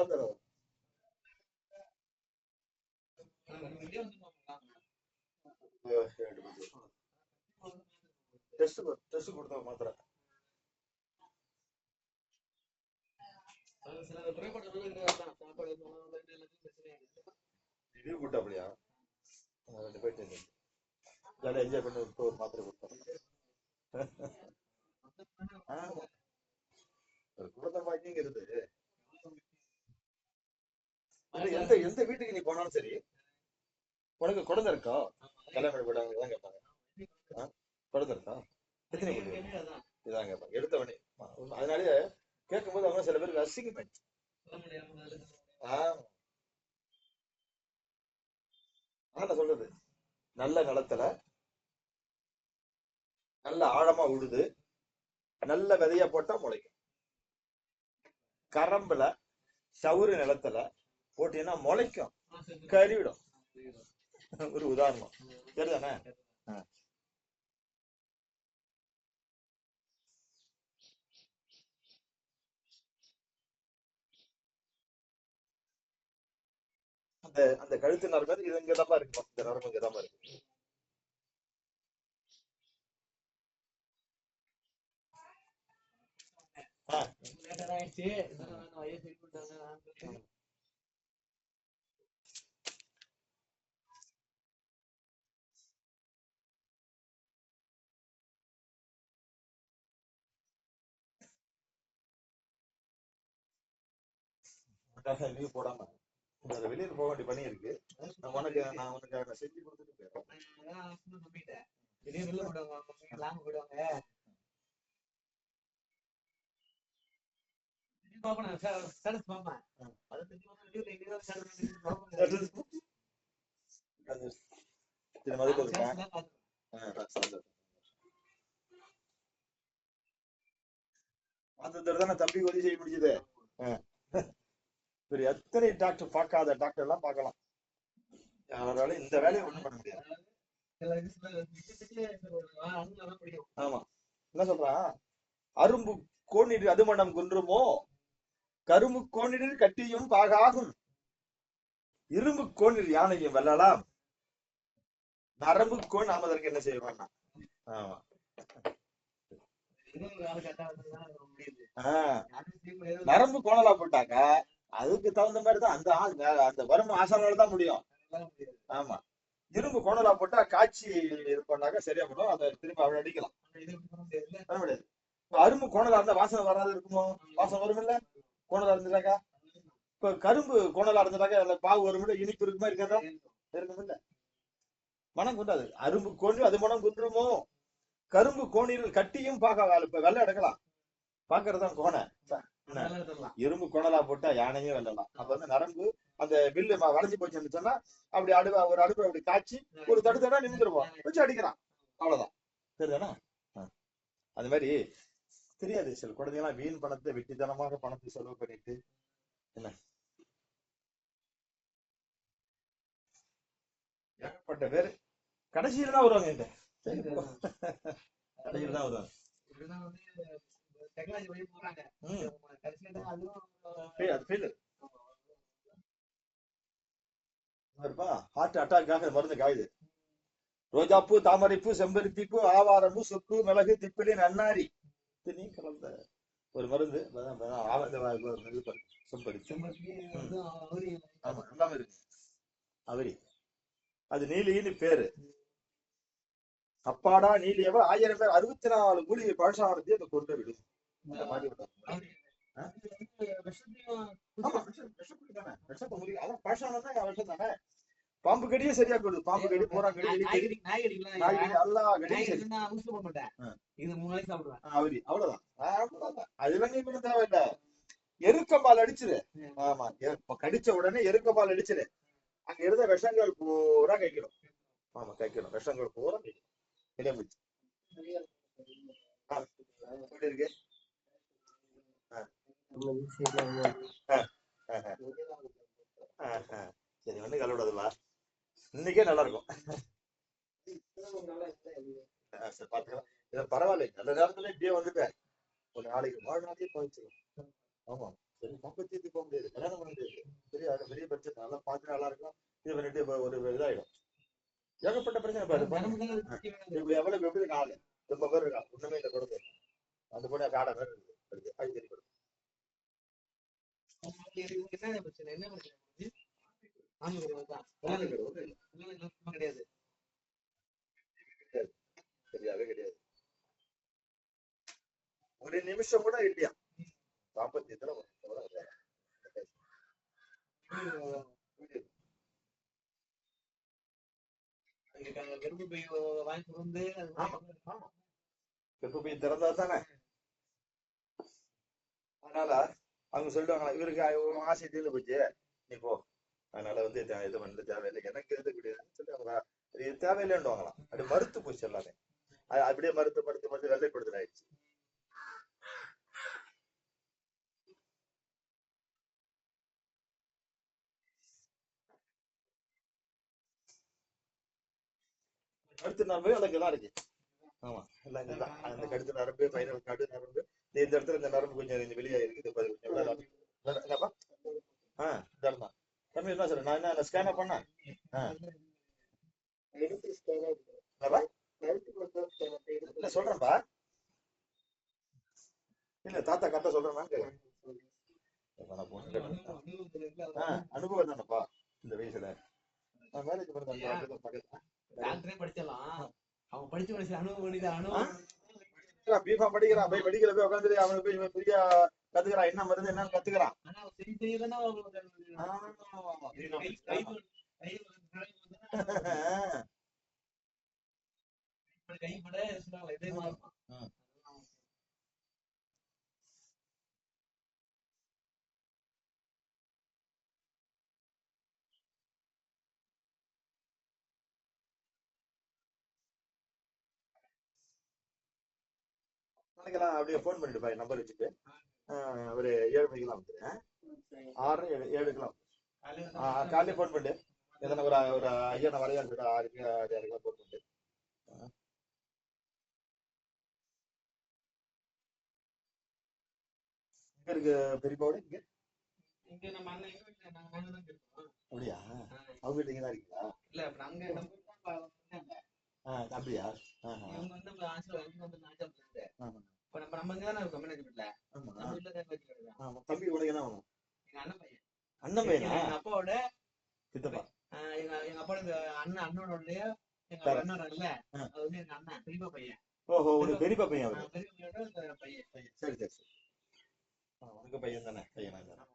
வந்துடும் test test கொடுத்தா மாத்திரை. ரிவ்யூ போட்டாப்லையா ரெண்டு போயிட்டு ஜாலியாக என்ஜாய் பண்ணி ஒரு மாத்திரை கொடுத்தோம் குழந்தை பாக்கிங்கிறது எந்த எந்த வீட்டுக்கு நீ போனாலும் சரி உனக்கு குழந்தை இருக்கா? கல்யாணம் போட்டாங்க இதான் கேட்பாங்க? குழந்தை இருக்கா? எத்தனை குழந்தை இதான் கேட்பாங்க. எடுத்தவனே அதனாலே கேட்கும்போது அவங்க சில பேருக்கு அசிங்கமாயிடுச்சு அதான் சொல்றது. நல்ல நிலத்துல நல்ல ஆழமா உழுது நல்ல விதைய போட்டா முளைக்கும். கரம்புல சவுறு நிலத்துல போட்டீங்கன்னா முளைக்கும். கறிவிடும் ஒரு உதாரணம். சரிதானே. அந்த அந்த கழுத்து நரம்பு இது இங்கதான் இருக்கு. இந்த நரம்பு இங்கதான் இருக்கு. லீவ் போடாம. வேற வெளியில போக வேண்டிய பணி இருக்கு. நான் உனக்கு நான் உனக்கு அதை செஞ்சு கொடுத்துட்டு போயிடுறேன். அது சரி, மதுக்கு இருக்கேன் அந்த தடவை தம்பி உதவி செய்ய முடியுது. சரி எத்தனை டாக்டர் பார்க்காத டாக்டர் எல்லாம் பார்க்கலாம். அவரால இந்த வேலையை ஒண்ணும் பண்ண முடியாது. ஆமா. என்ன சொல்றான் அரும்பு கோணிடு அதுமணம் குன்றுமோ? கரும்பு கோணிடில் கட்டியும் பாகாகும். இரும்பு கோணில் யானையும் வெல்லலாம். நரம்பு கோன் நாம அதற்கு என்ன செய்வான்னா? ஆமா. நரம்பு கோணலா போட்டாக்க அதுக்கு தகுந்த மாதிரி தான் அந்த அந்த வரும் ஆசானால தான் முடியும். ஆமா. இரும்பு கோணலா போட்டா காய்ச்சி இது பண்ணாக்க சரியா போடும் அதை திரும்ப அவன் அடிக்கலாம். பண்ண முடியாது. இப்ப அரும்பு கோணலா இருந்தா வாசனை வராது இருக்குமோ? வாசனை வரும் இல்ல? கோணலா இருந்துட்டாக்கா இப்ப கரும்பு கோணலா இருந்துட்டாக்கா அதுல பாவு வரும் இல்ல இனிப்பு இருக்குமா இருக்காதா இருக்கும் இல்ல மனம் குண்டாது அரும்பு கோணி அது மனம் குன்றுமோ? கரும்பு கோணியில் கட்டியும் பார்க்க இப்ப வெள்ளை எடுக்கலாம். பாக்குறதுதான் கோணை. இரும்பு குணலா போட்டா யானையும் வெல்லலாம் அப்ப வந்து நரம்பு அந்த வில்லு வளைஞ்சு போச்சுன்னு சொன்னா அப்படி அடுவ ஒரு அடுப்பு அப்படி காய்ச்சி ஒரு தடுத்தடா நின்றுருவோம் வச்சு அடிக்கிறான் அவ்வளவுதான். ஆ. அது மாதிரி தெரியாது சில குழந்தைங்களாம் வீண் பணத்தை வெட்டித்தனமாக பணத்தை செலவு பண்ணிட்டு. என்ன? ஏகப்பட்ட பேர். கடைசியில தான் வருவாங்க என்கிட்ட. கடைசியில தான் வருவாங்க. ம் ஃபெயில், அது ஃபெயில் இருப்பா ஹார்ட் அட்டாக்காக மருந்து காயுது ரோஜாப்பூ தாமரைப்பூ செம்பருத்திப்பூ ஆவாரம்பூ சொப்பு மிளகு திப்பிலி நன்னாரி. இத்தனை கலந்த ஒரு மருந்து. செம்பருத்தி. ஆமா எல்லாமே இருக்கு. அவரி. அது நீலின்னு பேரு. அப்பாடா நீலியவ? ஆயிரம் பேர் அறுபத்தி நாலு மூலிகை பழசானத்தை அதை கொண்டு விடும் பாம்பு கடியே சரியா போயிடுது பாம்பு கடி ஆ. இது மூணு நாளைக்கு சாப்பிடுவேன் அவரி அவ்வளவுதான். அதெல்லாம் நீ பண்ண தேவையில்ல. அடிச்சிரு. ஆமா கடிச்ச உடனே எருக்கம்பால் அடிச்சிரு. அங்க இருந்த விஷங்கள் பூரா கைக்கணும் ஆமா கைக்கணும் விஷங்கள் பூரா கைக்கணும் இருக்கு. சரி வந்து கலவிடாதுவா இன்னைக்கே நல்லா இருக்கும் ஆ, சரி, பாத்துக்கலாம் பரவாயில்ல நல்ல நேரத்துல இப்படியே வந்துட்டேன் ஒரு நாளைக்கு வாழ்நாளையே போயிடுச்சு ஆமா சரி பம்பத்தியத்துக்கு போக முடியாது கல்யாணம் பண்ண முடியாது பெரிய பெரிய பிரச்சனை நல்லா பார்த்து நல்லா இருக்கும் இது பண்ணிட்டு ஒரு இதாயிடும் ஏகப்பட்ட பிரச்சனை பாரு எவ்வளவு எப்படி ஆளு ரொம்ப பேர் இருக்கான் ஒண்ணுமே இல்லை கொடுத்து அந்த பொண்ணு காடை பேர் இருக்கு இருக்கு. அது சரி கொடுத்து என்ன பிரச்சனை என்ன பிரச்சனை கிடையாது சரியாவே கிடையாது ஒரு நிமிஷம் கூட இல்லையா? தாம்பத்தியத்துல கர்ப்பப்பை வாங்கி வந்து இப்ப திறந்தா தானே அதனால அவங்க சொல்லிடுவாங்க இவருக்கு ஆசை தீர்ந்து போச்சு நீ போ. அதனால வந்து இது பண்ணல தேவையில்லை. எனக்கு எது கிடையாதுன்னு சொல்லி அவங்க இது தேவையில்லைன்னுவாங்களாம். அப்படி மறுத்து போச்சு எல்லாமே. அது அப்படியே மறுத்து மறுத்து மறுத்து வெள்ளைப்படுத்தல் ஆயிடுச்சு. அடுத்த நாள் போய் அதுக்கு தான் இருக்கு. ஆமா. எல்லாம் இதுதான் அந்த கழுத்து நரம்பு பைனல் காடு நரம்பு இந்த இடத்துல இந்த நரம்பு கொஞ்சம் இந்த வெளியே இருக்குது. கொஞ்சம் என்னப்பா ஆ இந்த இடம் தான் தம்பி என்ன சார் நான் என்ன ஸ்கேனா பண்ணேன் இல்ல சொல்றேன்ப்பா. இல்ல தாத்தா கரெக்டா சொல்றேன் அனுபவம் தானப்பா இந்த வயசுல. நான் மேரேஜ் பண்ண பக்கத்துல. டாக்டரே படிச்சலாம் அவன் படிச்ச படிச்ச அனுபவம் பண்ணிது அனுபவம் பிஃபார்ம் படிக்கிறான் போய் மெடிக்கல போய் உட்காந்துட்டு அவனுக்கு போய் பெரிய கத்துக்கிறான் என்ன மருந்து என்னன்னு கத்துக்கிறான் கைப்பட இதே மாதிரி ம். நாளைக்கெல்லாம் அப்படியே ஃபோன் பண்ணிட்டு பாய் நம்பர் வச்சுட்டு. ஒரு ஏழு மணிக்கெல்லாம் வந்துடுறேன். ஆறு ஏழு ஏழுக்கெல்லாம் காலையில ஃபோன் பண்ணு. எதனா ஒரு ஒரு ஐயா நான் வரையா சொல்லிட்டு ஆறுக்கு ஆறு ஆறுக்கெல்லாம் ஃபோன் பண்ணு. எங்க இருக்கு பெரியப்பாவோட இங்க? இங்க நம்ம அண்ணன் எங்க வீட்டுல நாங்க நாங்க தான் இருக்கோம். அப்படியா. அவங்க வீட்டுல இங்க தான் இருக்கீங்களா? இல்ல அங்க நம்ம அப்படியா. இவங்க வந்து ஆசிரியர் வந்து. இப்ப நம்ம நம்ம இங்க தானே இருக்கோம் மேனேஜ் வீட்டுல ஆமா. நம்ம வீட்டுல தான் வச்சுக்கிறது ஆமா. தம்பி உனக்கு என்ன வேணும் எங்க அண்ணன் பையன். அண்ணன் பையனா? எங்க அப்பாவோட சித்தப்பா. எங்க எங்க அப்பாவோட அண்ணன் அண்ணனோடய எங்க. அண்ணன் இல்ல. அது வந்து எங்க அண்ணன் பெரியப்பா பையன். ஓஹோ உனக்கு பெரியப்பா பையன் அவரு. பெரியப்பா பையன். சரி சரி சரி. உனக்கு பையன் தானே? பையனா தானே.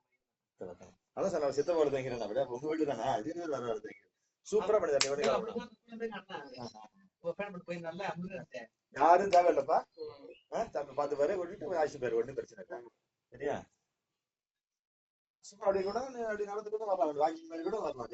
அதான் சார் நான் சித்தப்பா தங்கிறேன் அப்படியே. உங்க வீட்டு தானே? இது வேற தங்கிறேன் சூப்பரா பண்ணி தண்ணி பண்ணி ஒரு போயிருந்தால யாரும் தேவையில்லப்பா. ஆ, தம்பி பார்த்து பாரு விட்டுட்டு ஆசி பேர் ஒன்றும் பிரச்சனை இல்லை. சரியா? சும்மா அப்படி கூட அப்படி நடந்து கூட வரலாம். வாக்கிங் மாதிரி கூட வரலாம்.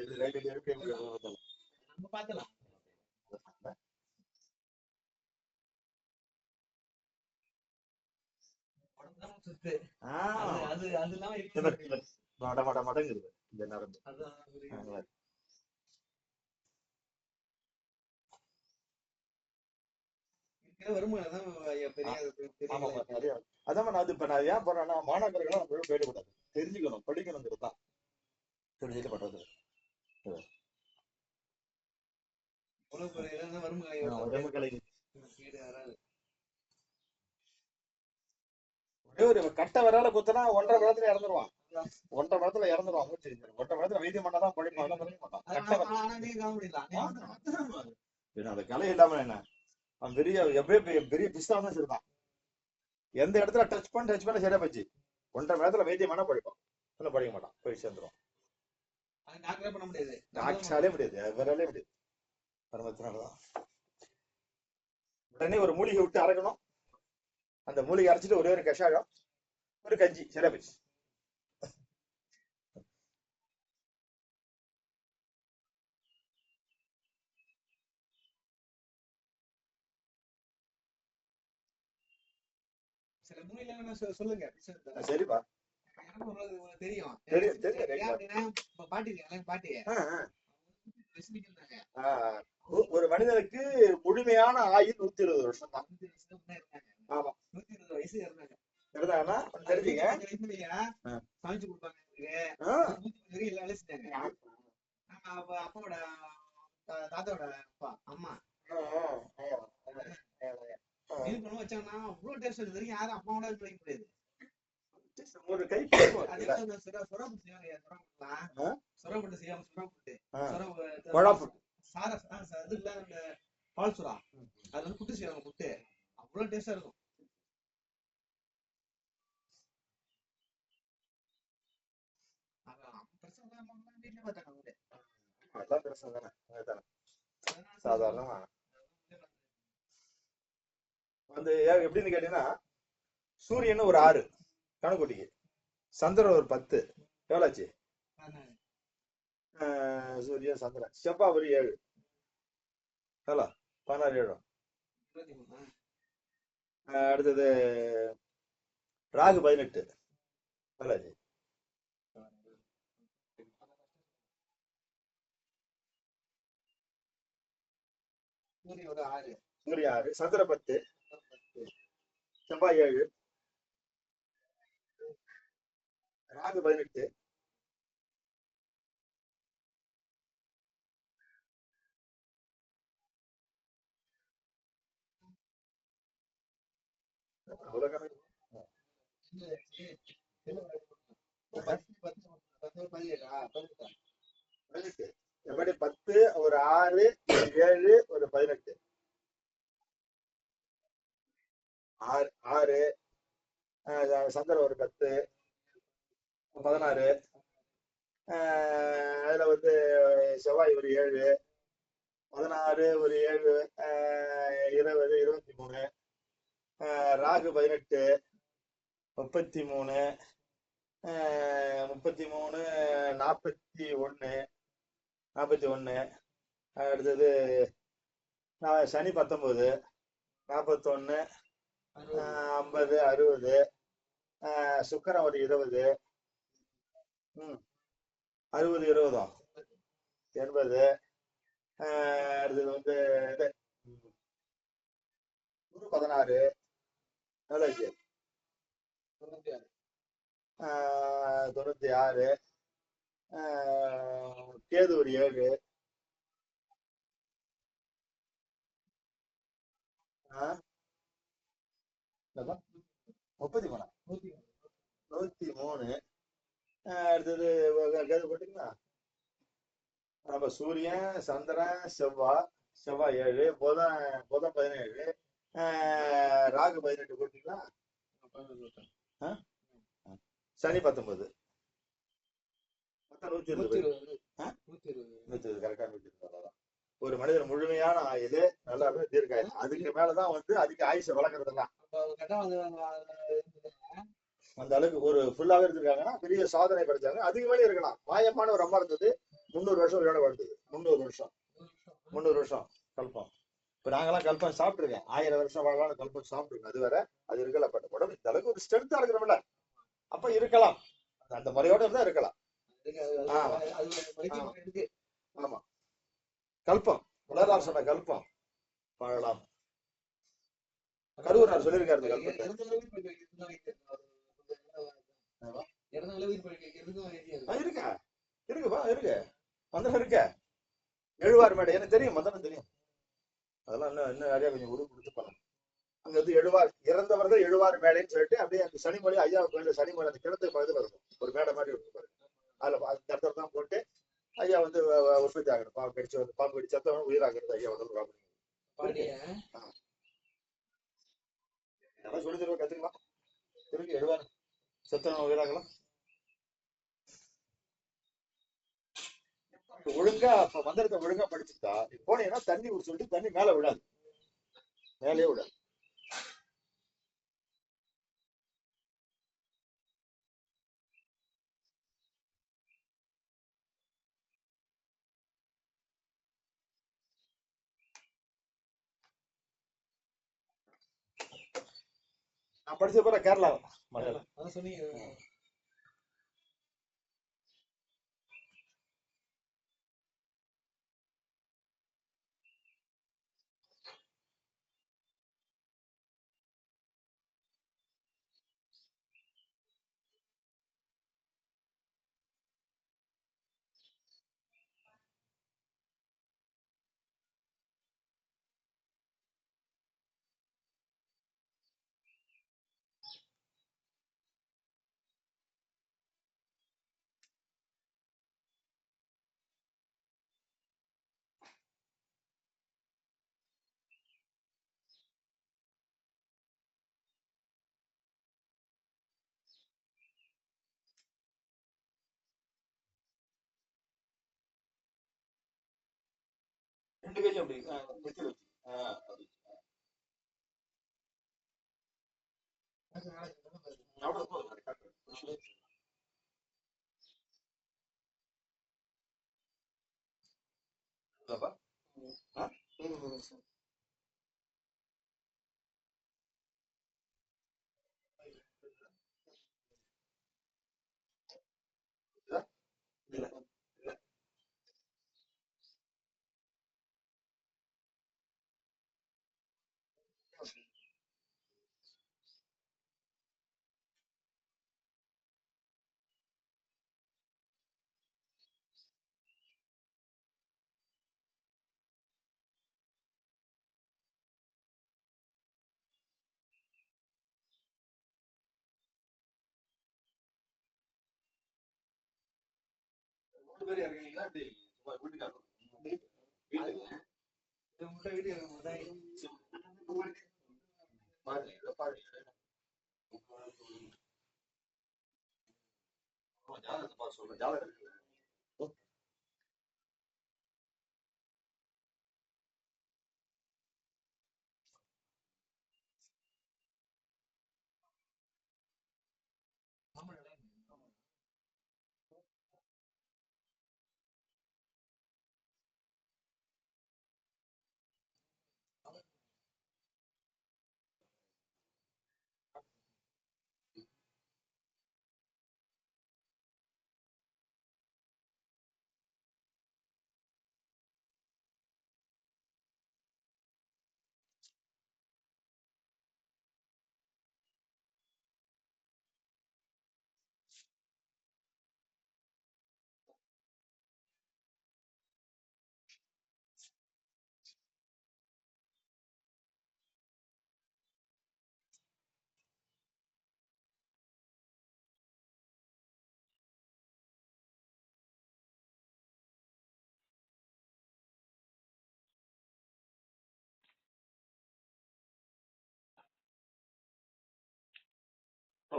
மாதிரி, இந்த மாதிரி. மட மட மடங்குது. இந்த நரம்பு அதான் ஒரு ஆ, இந்த மாதிரி. இருக்கிற வருமானம் தான் பெரிய பெரிய ஆமா ஆமா, நிறைய அதான் நான் அது இப்ப நான் ஏன் போறேன்னா மாணவர்கள்லாம் நம்ம போயிடக்கூடாது தெரிஞ்சுக்கணும் படிக்கணுங்கிறது தான். தெரிஞ்சுட்டு பண்றது ஒரே ஒரு கட்டை விரல குத்துனா ஒன்றரை மணி நேரத்துல இறந்துருவான் ஒன்றரை மணி நேரத்துல இறந்துருவான் மூச்சு ஒன்றரை மணி நேரத்துல வைத்தியம் பண்ணாதான் அதெல்லாம் படிக்க மாட்டான். கட்டை அந்த கலை இல்லாம என்ன? அவன் பெரிய எப்படியே பெரிய- பெரிய பிஸ்தா தான் சரிதான் எந்த இடத்துல டச் பண்ண டச் பண்ண சரியா போச்சு. ஒன்றரை மணி நேரத்துல வைத்தியம் பண்ணா படிப்பான் இல்லை படிக்க மாட்டான். போய் டாக்டரே பண்ண முடியாது. டாக்டராலே முடியாது. விரலே முடியாது. பரமத்தினாலதான் உடனே ஒரு மூலிகை விட்டு அரைக்கணும். அந்த மூலிகை அரைச்சிட்டு ஒரே ஒரு கஷாயம் ஒரு கஞ்சி சரியா போச்சு சில மூலையில சொல்லுங்க ஆ, சரிப்பா எனக்கு ஒரு ஒரு தெரியும் தெரியும், தெரியும், ஏன் அப்படின்னா, இப்ப பாட்டி இருக்காங்க பாட்டி ஆ. விசுமிக்கிறாங்க ஆ, ஒ- ஒரு மனிதனுக்கு முழுமையான ஆயுள் நூத்தி இருபது வருஷம் தான் ஆமா. நூத்தி இருபது வயசு இருந்தாங்க இருந்தாங்கன்னா தெரிஞ்சுங்க. சமைச்சு கொடுப்பாங்க எல்லா வேலையும் செஞ்சாங்க அப்பாவோட தாத்தாவோட அப்பா அம்மா. இது பண்ண வச்சாங்கன்னா அவ்வளவு டேஸ்ட் இது வரைக்கும் யாரும் அப்பாவோட இது வைக்க முடியாது. ஒரு கை பக்குவம் அது இருக்குல்ல? அந்த சுரா சுறாப்புட்டு செய்வாங்க சுறாப்புட்டுலாம் ஆ? சுறாப்புட்டு செய்யாம கொழாப்பு. சார இது இல்ல அந்த பால் சுறா. அது வந்து புட்டு செய்வாங்க புட்டு. அவ்வளவு டேஸ்டா இருக்கும். வீட்டுல பார்த்தாங்க அவங்க ஏ- எப்படின்னு கேட்டீங்கன்னா சூரியன் ஒரு ஆறு கணக்குட்டிக்கு. சந்திரன் ஒரு பத்து. எவ்வளோச்சு? சூரியன் சந்திரன். செவ்வாய் ஒரு ஏழு. எவ்வளோ? பதினாறு ஏழு. அடுத்தது ராகு பதினெட்டு. எவ்வளோச்சு? சூரியன் ஆறு. சந்திர பத்து. செவ்வாய் ஏழு. ராகு பதினெட்டு. பத்து பத்து பத்து பதினெட்டு. எப்படி பத்து ஒரு ஆறு ஏழு ஒரு பதினெட்டு. ஆறு ஆறு ஆஹ் சந்திரன் ஒரு பத்து பதினாறு அதில் அதுல வந்து செவ்வாய் ஒரு ஏழு பதினாறு ஒரு ஏழு இருபது இருபத்தி மூணு ராகு பதினெட்டு முப்பத்தி மூணு முப்பத்தி மூணு நாற்பத்தி ஒன்று நாற்பத்தி ஒன்று அடுத்தது சனி பத்தொம்போது நாற்பத்தொன்று ஐம்பது அறுபது சுக்கரம் ஒரு இருபது. ம். அறுபது இருபதும் எண்பது. ஆஹ் அடுத்தது வந்து இது. குரு பதினாறு. எவ்வளோ ஆச்சு? தொண்ணூத்தி ஆறு. ஆஹ் தொண்ணூத்தி ஆறு. ஆஹ் கேது ஒரு ஏழு. ஆஹ் முப்பத்தி மூணா? நூத்தி மூணு. அடுத்தது கேது போட்டீங்களா? நம்ம சூரியன் சந்திரன் செவ்வாய் செவ்வாய் ஏழு புதன் புதன் பதினேழு ஆஹ் ராகு பதினெட்டு போட்டீங்களா? சனி பத்தொன்பது. மொத்தம் நூத்தி இருபது? நூத்தி இருபது. நூத்தி இருபது கரெக்டா நூத்தி இருபது. அவ்வளவுதான். ஒரு மனிதர் முழுமையான ஆயுது நல்லாவே தீர்க்காயுது அதுக்கு மேலதான் வந்து அதிக ஆயுசை வளர்க்கறதெல்லாம் அந்த அளவுக்கு ஒரு ஃபுல்லாவே இருந்திருக்காங்கன்னா பெரிய சாதனை படைச்சாங்க. அதுக்கு மேலே இருக்கலாம். மாயமான ஒரு அம்மா இருந்தது. முந்நூறு வருஷம் உயிரோட வாழ்ந்தது. முந்நூறு வருஷம். முந்நூறு வருஷம் கல்பம். இப்ப நாங்கெல்லாம் கல்பம் சாப்பிட்டுருக்கேன். ஆயிரம் வருஷம் வாழலாம் கல்பம் சாப்பிட்டுருக்கோம் அது வேற அது இருக்கல பட் உடம்பு இந்த அளவுக்கு ஒரு ஸ்ட்ரென்த்தா இருக்கிறோம்ல. அப்ப இருக்கலாம். அந்த- முறையோட இருந்தா இருக்கலாம். ஆமா. கல்பம். உலகார் சொன்ன கல்பம். வாழலாம். கருவூரார் சொல்லியிருக்காரு இந்த வைத்தியம் இருக்கு. இருக்குப்பா இருக்கு? மந்திரம் இருக்க? எழுவார் மேடை. எனக்கு தெரியும் மந்திரம் தெரியும். அதெல்லாம் இன்னும் இன்னும் நிறைய கொஞ்சம் உருவு கொடுத்து பண்ணலாம் அங்க வந்து எழுவார். இறந்தவர்கள் எழுவார் மேடைன்னு சொல்லிட்டு அப்படியே அந்த சனிமொழி ஐயா கோயில சனிமொழி அந்த கிணத்து பகுதியில் இருக்கும் ஒரு மேடை மாதிரி இருக்கும் அதுல அந்த இடத்துல தான் போட்டு ஐயா வந்து உற்பத்தி ஆகணும். பாம்பு கடிச்சு வந்து பாம்பு கடிச்சு சத்தவன் உயிராகிறது ஐயா உடம்பு காப்பீடு சொல்லி தருவ கத்துக்கலாம் இருக்கு எழுவார் சத்தவன் உயிராகலாம். ஒழுங்கா அப்ப மந்திரத்தை ஒழுங்கா படிச்சுட்டா நீ போனீங்கன்னா தண்ணி சொல்லிட்டு தண்ணி மேல விடாது மேலேயே விடாது நான் படிச்ச போற கேரளா. சொன்னீங்க. ரெண்டு கையும் அப்படி ஆ, நெத்தியில வச்சு ஆ, அப்படி அவ்வளவு போதும் correct ஆ இருக்கு. இல்லப்பா இல்ல பத்து பேர் இறங்குனீங்களா? வீட்டுக்காரர் ஜாதகத்தை பார்த்து சொல்றேன். ஜாதகம்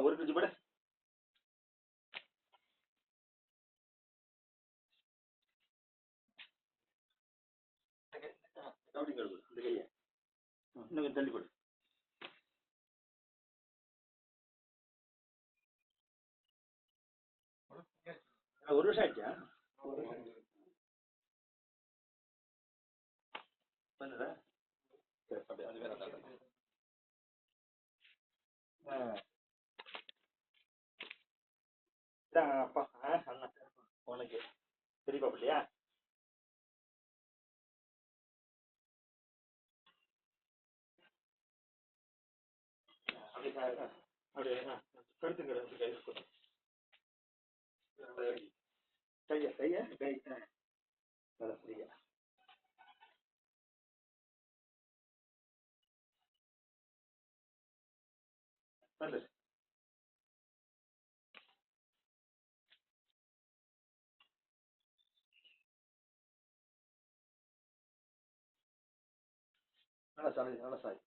ஒரு கையை. ஆ, இன்னும் தள்ளி போடு. ஒரு வருஷம் ஆயிடுச்சா? பண்ணுதா சரி அப்படி அது வேற. ஆ. இதான் அப்பா ஆ அண்ணன் உனக்கு. பெரியப்பா பிள்ளையா? அப்படியே ஆ, அப்படியே ஆ, கழுத்துங்க அப்படி கை கொடு. கைய கைய கை ஆ. நல்லா ஃப்ரீயா வந்து நல்லா சாய் நல்லா சாய்